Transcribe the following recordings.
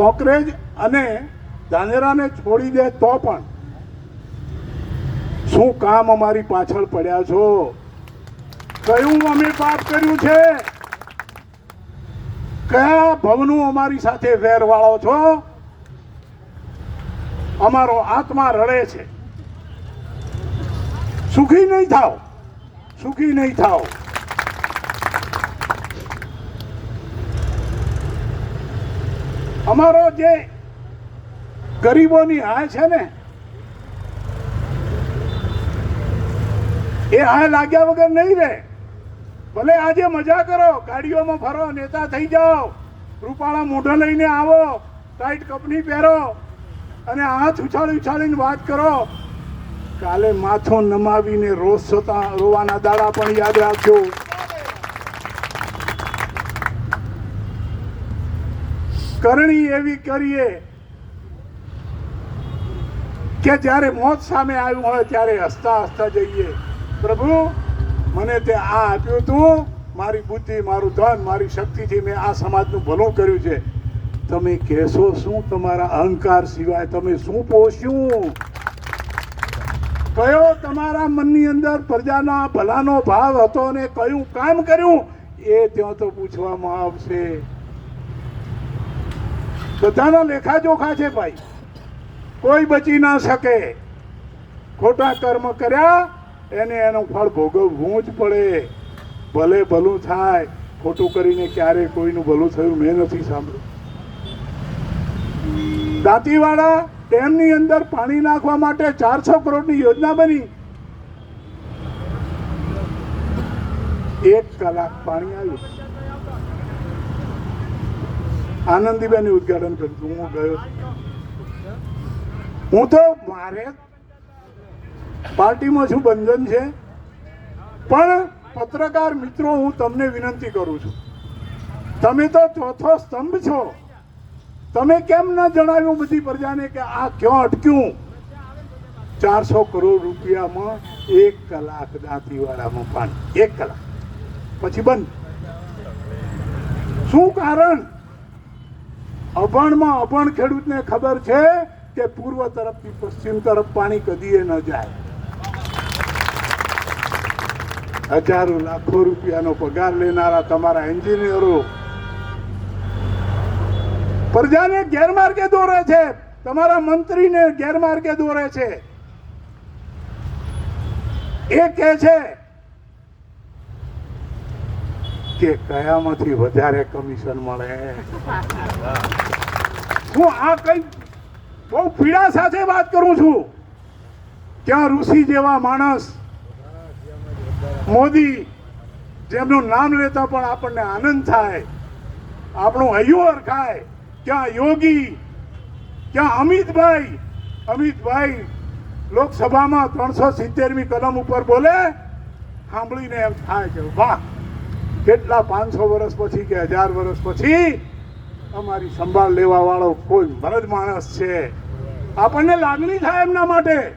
કોકરેજ અને ધાનેરાને છોડી દે તો પણ. શું કામ અમારી પાછળ પડ્યા છો? કયું અમે પાપ કર્યું છે? કયા ભવનું અમારી સાથે વેર વાળો છો? અમારો આત્મા રડે છે. સુખી નહીં થાવ સુખી નહીં થાવ અમારો જે ગરીબોની હા છે ને, એ હા લાગ્યા વગર નહીં રહે. ભલે આજે મજા કરો, ગાડીઓમાં ફરો, નેતા થઈ જાઓ, રૂપાળા મોઢા લઈને આવો, ટાઈટ કપની પહેરો, અને હાથ ઉછાળી ઉછાળીને વાત કરો. કાલે માથો નમાવીને રોજ સોતા રોવાના દાડા પણ યાદ રાખજો. કરણી એવી કરીએ કે જ્યારે મોત સામે આવ્યું હોય ત્યારે હસતા હસતા જઈએ. પ્રભુ, મને તે આ આપ્યું તું. મારી બુદ્ધિ, મારું ધન, મારી શક્તિથી મેં આ સમાજનું ભલું કર્યું છે. તમે કહેશો શું તમારા અહંકાર સિવાય તમે શું પોષ્યું? કયો તમારા મનની અંદર પ્રજાના ભલાનો ભાવ હતો અને કયું કામ કર્યું? એ ત્યાં તો પૂછવામાં આવશે. બધાના લેખાજોખા છે ભાઈ. કોઈ બચી ના શકે. ખોટા કર્મ કર્યા, એને એનું ફળ ભોગવવું જ પડે. ભલે ભલું થાય, ખોટું કરીને ક્યારે કોઈનું ભલું થયું મેં નથી સાંભળ્યું. દાંતીવાડા ડેમની અંદર પાણી નાખવા માટે ચારસો કરોડની યોજના બની. એક કલાક પાણી આવ્યું. આનંદીબેન ઉદઘાટન કર્યું. હું ગયો હું તો મારે પાર્ટીમાં છું, બંધન છે. પણ પત્રકાર મિત્રો, હું તમને વિનંતી કરું છું. તમે તો ચોથો સ્તંભ છો. તમે કેમ ન જણાવ્યું બધી પ્રજાને કે આ ક્યાં અટક્યું? ચારસો કરોડ રૂપિયામાં એક કલાક દાંતીવાડામાં પાણી. એક કલાક. પછી બંધ. શું કારણ? અભણમાં અભણ ખેડૂતને ખબર છે કે પૂર્વ તરફથી પશ્ચિમ તરફ પાણી કદીએ ન જાય. હજારો લાખો રૂપિયાનો પગાર લેનારા તમારા એન્જિનિયરો પ્રજાને ગેરમાર્ગે દોરે છે. તમારા મંત્રીને ગેરમાર્ગે દોરે છે. એ કહે છે કે કયામાંથી વધારે કમિશન મળે? હું આ કઈ બહુ પીડા સાથે વાત કરું છું. ક્યાં ઋષિ જેવા માણસ, મોદી, જેમનું નામ લેતા પણ આપણને આનંદ થાય, આપણું હૈયું ખાય ક્યાં યોગી ક્યાં અમિતભાઈ અમિતભાઈ લોકસભામાં ત્રણસો સિત્તેરમી કલમ ઉપર બોલે, સાંભળીને એમ થાય કે વાહ! કેટલા પાંચસો વર્ષ પછી કે હજાર વર્ષ પછી અમારી સંભાળ લેવા વાળો કોઈ મરજ માણસ છે? આપણને લાગણી થાય એમના માટે.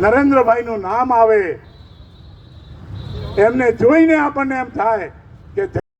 નરેન્દ્રભાઈનું નામ આવે. એમને જોઈને આપણને એમ થાય કે